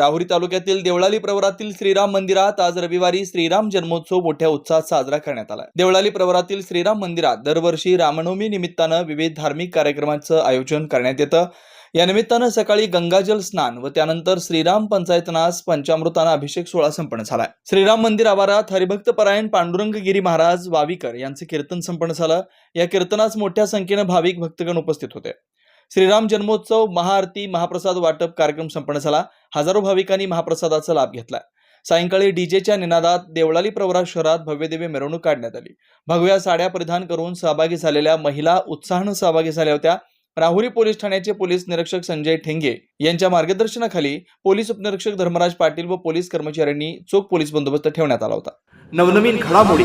राहुरी तालुक्यातील देवळाली प्रवरातील श्रीराम मंदिरात आज रविवारी श्रीराम जन्मोत्सव मोठ्या उत्साहात साजरा करण्यात आला देवळाली प्रवरातील श्रीराम मंदिरात दरवर्षी रामनवमी निमित्तानं विविध धार्मिक कार्यक्रमांचं आयोजन करण्यात येतं. या निमित्तानं सकाळी गंगाजल स्नान व त्यानंतर श्रीराम पंचायतनास पंचामृतानं अभिषेक सोहळा संपन्न झालाय. श्रीराम मंदिर आवारात हरिभक्त परायण पांडुरंग गिरी महाराज वावीकर यांचं कीर्तन संपन्न झालं. या कीर्तनास मोठ्या संख्येनं भाविक भक्तगण उपस्थित होते. श्रीराम जन्मोत्सव महाआरती महाप्रसाद वाटप कार्यक्रम संपन्न झाला. हजारो भाविकांनी महाप्रसादाचा लाभ घेतला. सायंकाळी डीजेच्या निनादात देवळाली प्रवरा शहरात भव्यदिव्य मिरवणूक काढण्यात आली. भगव्या साड्या परिधान करून सहभागी झालेल्या महिला उत्साहानं सहभागी झाल्या होत्या. राहुरी पोलीस ठाण्याचे पोलीस निरीक्षक संजय ठेंगे यांच्या मार्गदर्शनाखाली पोलीस उपनिरीक्षक धर्मराज पाटील व पोलीस कर्मचाऱ्यांनी चोख पोलीस बंदोबस्त ठेवण्यात आला होता. नवनवीन घडामोडी